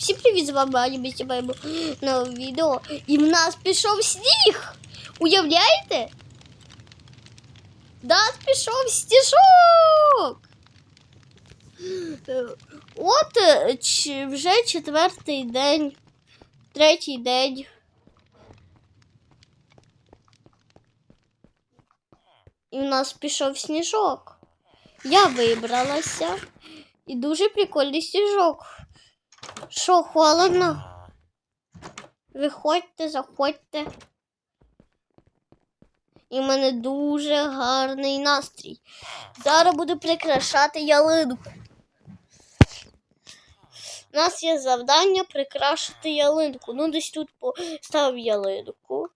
Всім привіт, з вами ми знімаємо нове відео. І в нас пішов сніг. Уявляєте? Нас пішов сніжок. От е, вже четвертий день, третій день. І в нас пішов сніжок. Я вибралася. І дуже прикольний сніжок. Що, холодно? Виходьте, заходьте. І в мене дуже гарний настрій. Зараз буду прикрашати ялинку. У нас є завдання прикрашити ялинку. Ну, десь тут постав ялинку.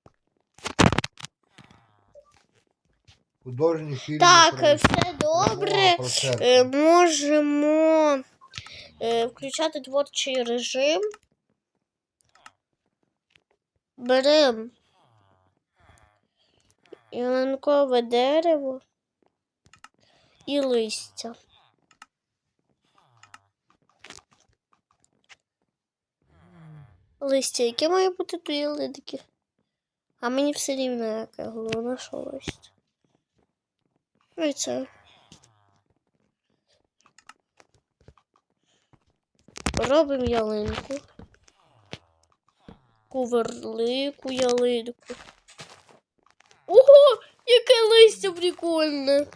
Художній фільм. Так, все добре. Е, можемо включати творчий режим. Беремо ялинкове дерево і листя. Листя, яке має бути до ялинки? А мені все рівно яке головне, що листя. Ну і це. Робимо ялинку. Куверлику ялинку. Ого, яке листя прикольне.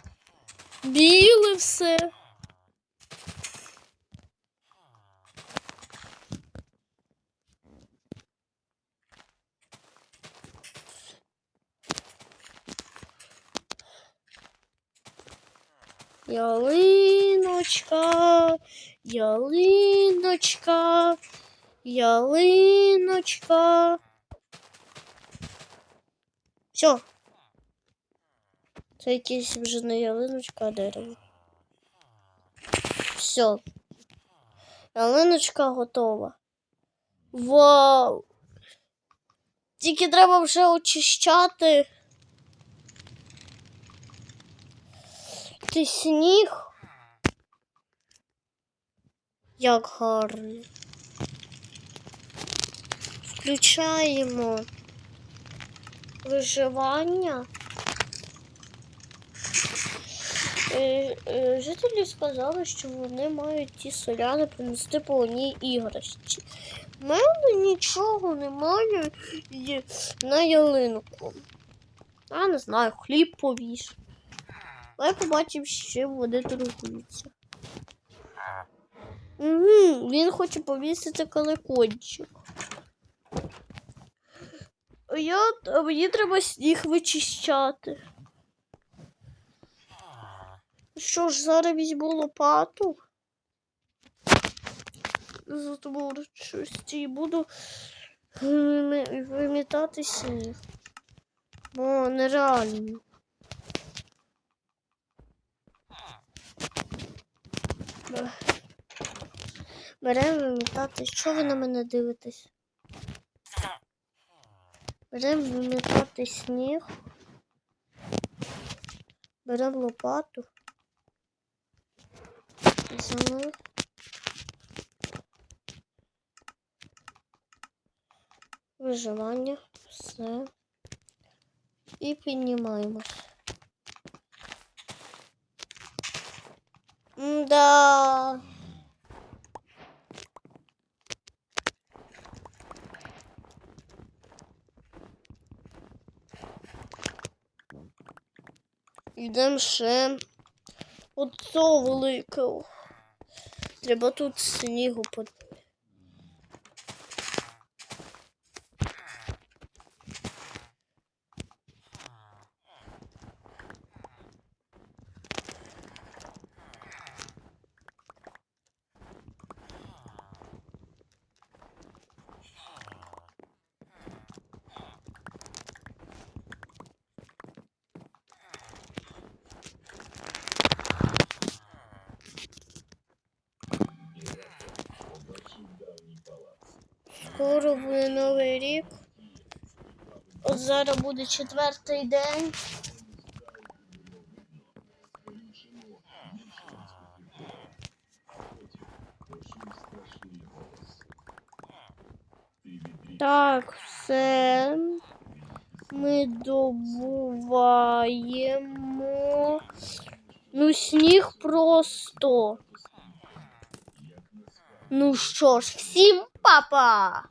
Біле все. Ялиночка, ялиночка, ялиночка. Все. Це якась вже не ялиночка, а дерево. Все. Ялиночка готова. Вау! Тільки треба вже очищати. Ти сніг. Як гарно. Включаємо виживання. Е, е, Жителі сказали, що вони мають ті соляни принести по одній іграшці. У мене нічого немає на ялинку. Я не знаю, хліб повіш. Побачимо, з чим вони торгуються. Він хоче повісити каликончик. А Я, а мені треба сніг вичищати. Що ж, зараз візьму лопату. Затворчості і буду вимі- вимітати сніг. Бо нереально. Бе- Беремо вимітати. Що ви на мене дивитесь? Беремо вимітати сніг. Беремо лопату. Взяли. Виживання. Все. І піднімаємось. Да. Йдемо ще от великого. Треба тут снігу под... Скоро буде новий рік. От зараз буде четвертий день. Так, все. Ми добуваємо. Ну, сніг просто. Ну що ж, всім папа!